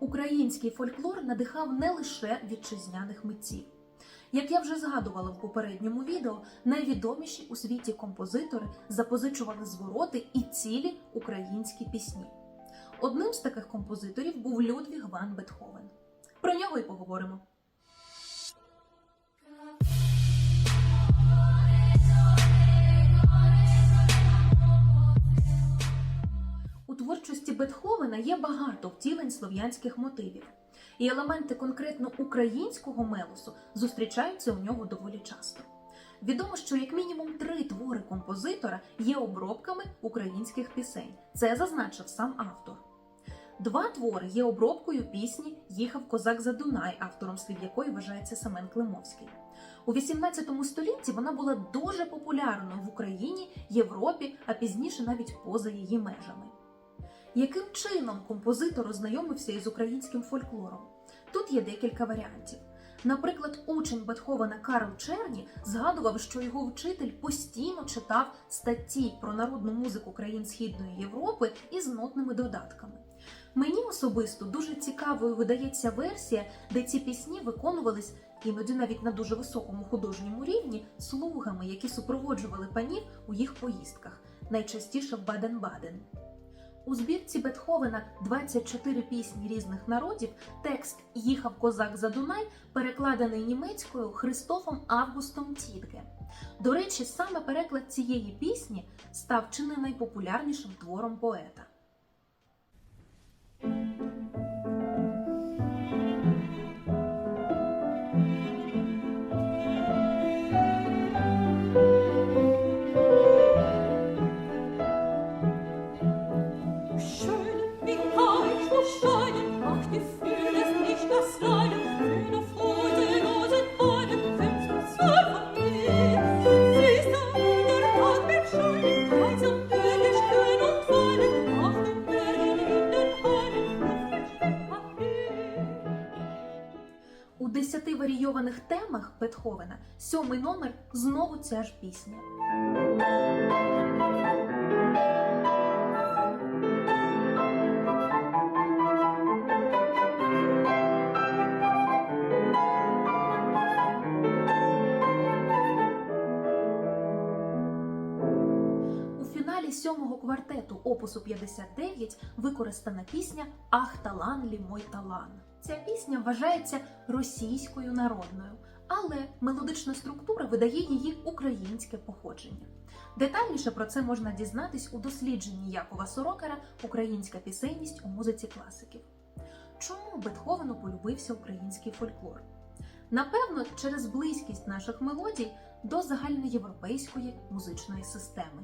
Український фольклор надихав не лише вітчизняних митців. Як я вже згадувала в попередньому відео, найвідоміші у світі композитори запозичували звороти і цілі українські пісні. Одним з таких композиторів був Людвіг ван Бетховен. Про нього й поговоримо. Є багато втілень слов'янських мотивів, і елементи конкретно українського мелосу зустрічаються у нього доволі часто. Відомо, що як мінімум три твори композитора є обробками українських пісень. Це зазначив сам автор. Два твори є обробкою пісні Їхав козак за Дунай, автором слів якої вважається Семен Климовський. У 18 столітті вона була дуже популярною в Україні, Європі, а пізніше навіть поза її межами. Яким чином композитор ознайомився із українським фольклором? Тут є декілька варіантів. Наприклад, учень Бетховена Карл Черні згадував, що його вчитель постійно читав статті про народну музику країн Східної Європи із нотними додатками. Мені особисто дуже цікавою видається версія, де ці пісні виконувались іноді навіть на дуже високому художньому рівні слугами, які супроводжували панів у їх поїздках, найчастіше в Баден-Баден. У збірці Бетховена 24 пісні різних народів. Текст Їхав козак за Дунай перекладений німецькою Христофом Августом Тітге. До речі, саме переклад цієї пісні став чи не найпопулярнішим твором поета. Темах Бетховена сьомий номер знову ця ж пісня. Сьомого квартету опусу 59 використана пісня Ах талан лі мой талан. Ця пісня вважається російською народною, але мелодична структура видає її українське походження. Детальніше про це можна дізнатись у дослідженні Якова Сорокера Українська пісенність у музиці класиків. Чому Бетховену полюбився український фольклор? Напевно, через близькість наших мелодій до загальноєвропейської музичної системи.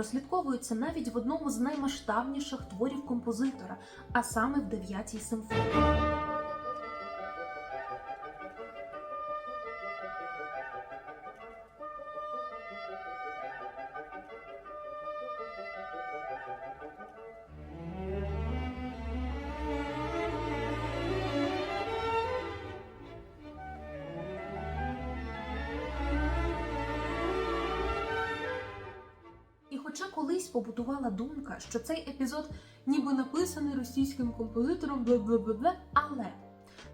Мотиви прослідковуються навіть в одному з наймасштабніших творів композитора, а саме в дев'ятій симфонії. Колись побутувала думка, що цей епізод ніби написаний російським композитором, бла-бла-бла-бла, але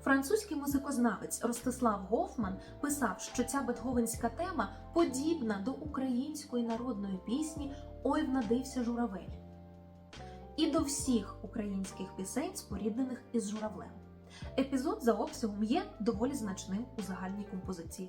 французький музикознавець Ростислав Гофман писав, що ця бетговенська тема подібна до української народної пісні Ой внадився журавель і до всіх українських пісень, споріднених із журавлем. Епізод за обсягом є доволі значним у загальній композиції.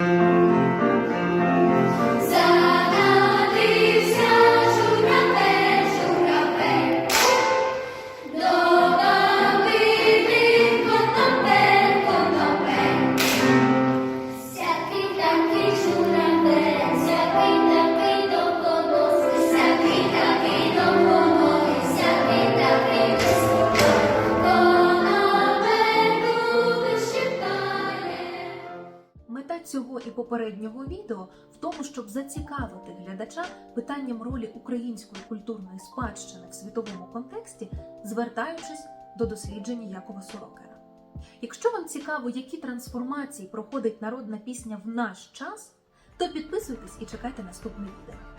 Цього і попереднього відео в тому, щоб зацікавити глядача питанням ролі української культурної спадщини в світовому контексті, звертаючись до дослідження Якова Сорокера. Якщо вам цікаво, які трансформації проходить народна пісня в наш час, то підписуйтесь і чекайте наступне відео.